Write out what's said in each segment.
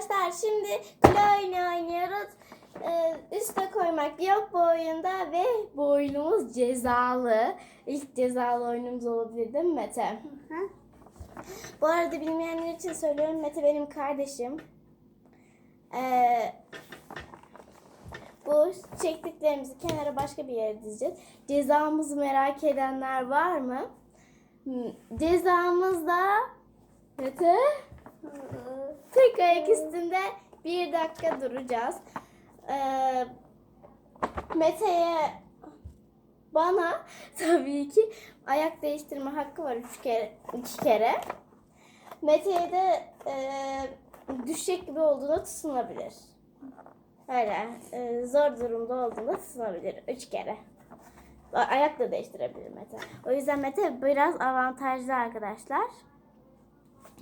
Arkadaşlar şimdi kule oyunu oynuyoruz. Ee, üste koymak yok bu oyunda ve bu oyunumuz cezalı. İlk cezalı oyunumuz olabilir değil mi Mete? Bu arada bilmeyenler için söylüyorum. Mete benim kardeşim. Ee, bu çektiklerimizi kenara başka bir yere dizeceğiz. Cezamızı merak edenler var mı? Cezamız da Mete tek ayak üstünde bir dakika duracağız. Ee, Mete'ye bana tabii ki ayak değiştirme hakkı var üç kere, iki kere. Mete'ye de e, düşecek gibi olduğunda tutunabilir. Öyle e, zor durumda olduğunda tutunabilir üç kere. Ayak da değiştirebilir Mete. O yüzden Mete biraz avantajlı arkadaşlar.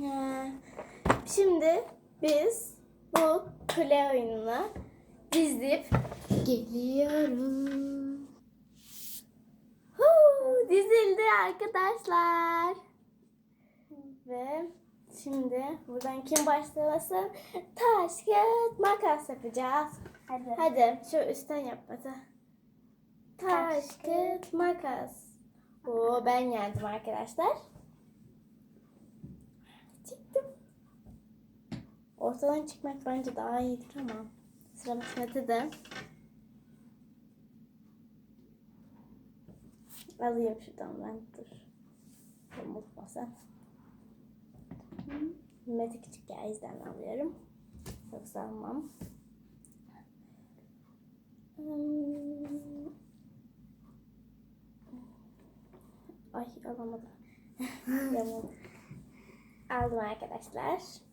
Ee, Şimdi biz bu kule oyununa dizip geliyorum. Huu, dizildi arkadaşlar. Ve şimdi buradan kim başlasın? Taş, kağıt, makas yapacağız. Hadi. Hadi şu üstten yap. Taş, Taş, kağıt, makas. Oo, ben yendim arkadaşlar. Ortadan çıkmak bence daha iyidir ama. Sıra Mete de. Alayım şuradan ben dur. Unutma sen. Mete küçük ya izden alıyorum. Yoksa almam. Ay alamadım. Aldım arkadaşlar.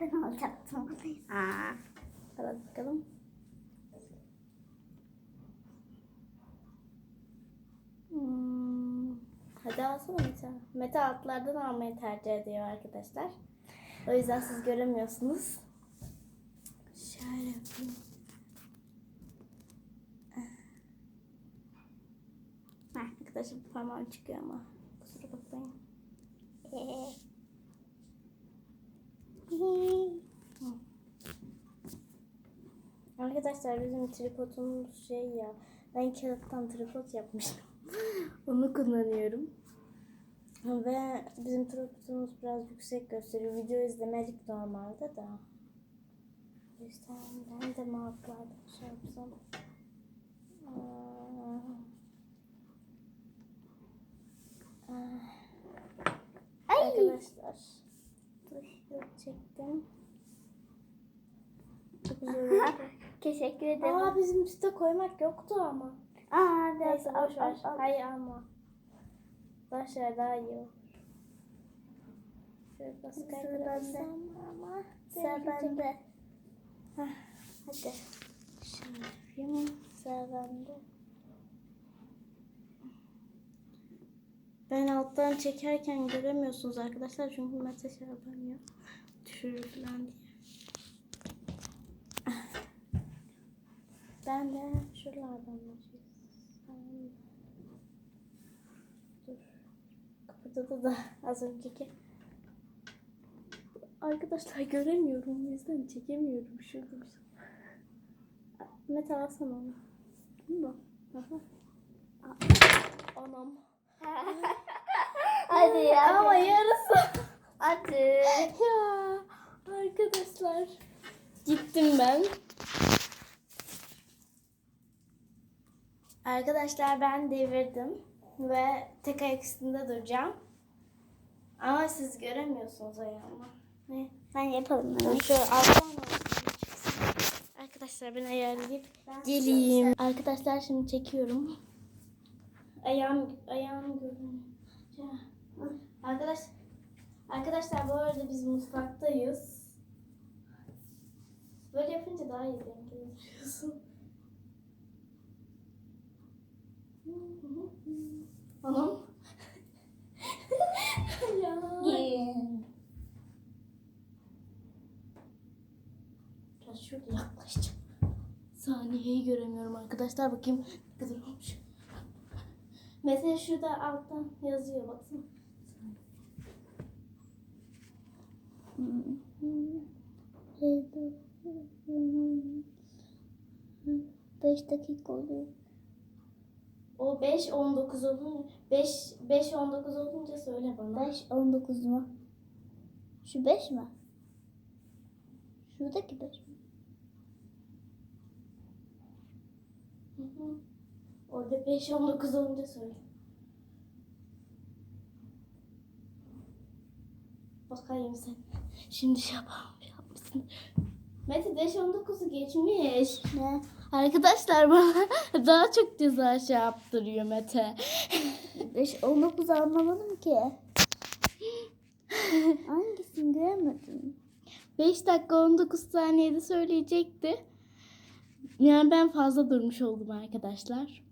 Ben alacaktım. Aa. Bakalım. Hmm. Hadi alsana Mete. Mete altlardan almayı tercih ediyor arkadaşlar. O yüzden siz göremiyorsunuz. Şöyle yapayım. Heh, arkadaşlar bu parmağım çıkıyor ama. Kusura bakmayın. Arkadaşlar bizim tripodumuz şey ya. Ben kağıttan tripod yapmıştım. Onu kullanıyorum. Ve bizim tripodumuz biraz yüksek gösteriyor. Video izlemelik normalde da. O yüzden ben de mouse'larda şey yapsam. Aa. Aa. Arkadaşlar. Dur, dur çektim. Çok güzel oldu. Teşekkür ederim. Aa bizim üstte koymak yoktu ama. Aa, Neyse al, al, al. Hayır alma. Boş ver daha iyi olur. Şöyle biraz Sıra bende. ama. Sıra bende. Hadi. Şöyle yapayım. Sıra bende. Ben alttan çekerken göremiyorsunuz arkadaşlar çünkü Mete şey yapamıyor. Düşürür falan diye. Ben de şuralardan başlayayım. Dur. Kapıda da az önceki. Arkadaşlar göremiyorum. O yüzden çekemiyorum. Şurada bir şey. Mete alsana onu. Aha. Anam. Hadi ya. Ama yarısı. Hadi. ya arkadaşlar. Gittim ben. Arkadaşlar ben devirdim ve tek ayak üstünde duracağım. Ama siz göremiyorsunuz ayağımı. Ne? Ben yapalım. Ben şöyle alttan Arkadaşlar ben ayarlayıp geleyim. Arkadaşlar şimdi çekiyorum. Ayağım ayağım görünüyor. Arkadaş Arkadaşlar bu arada biz mutfaktayız. Böyle yapınca daha iyi denk geliyorsun. Anam. ya. Biraz şöyle yaklaşacağım. Saniyeyi göremiyorum arkadaşlar. Bakayım ne kadar olmuş. Mesela şurada alttan yazıyor baksana. Beş dakika oluyor. O 5 19 olunca 5 5 19 olunca söyle bana. 5 19 mu? Şu 5 mi? Şuradaki 5 mi? Hı hı. Orada 5 19 olunca söyle. Bakayım sen. Şimdi şey yapalım yapmışsın. Mete 5 19'u geçmiş. Ne? Arkadaşlar bana daha çok ceza şey yaptırıyor Mete. 5 19 anlamadım ki. Hangisini göremedim. 5 dakika 19 saniyede söyleyecekti. Yani ben fazla durmuş oldum arkadaşlar.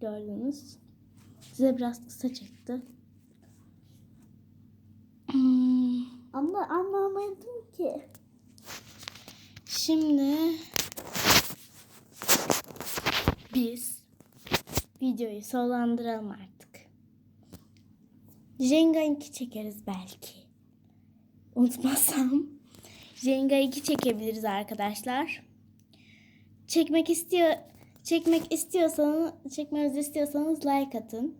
Gördünüz. Size biraz kısa. Hmm, Ama anlamadım ki. Şimdi biz videoyu sonlandıralım artık. Jenga 2 çekeriz belki. Unutmazsam. Jenga 2 çekebiliriz arkadaşlar. Çekmek istiyor çekmek istiyorsanız çekmemizi istiyorsanız like atın.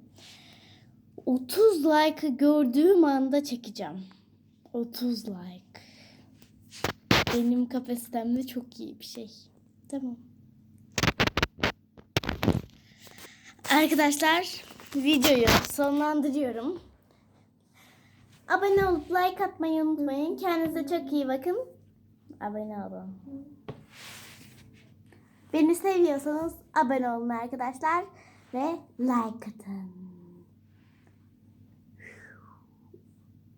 30 like gördüğüm anda çekeceğim. 30 like. Benim kapasitemde çok iyi bir şey. Tamam. Arkadaşlar videoyu sonlandırıyorum. Abone olup like atmayı unutmayın. Kendinize çok iyi bakın. Abone olun. Beni seviyorsanız abone olun arkadaşlar. Ve like atın.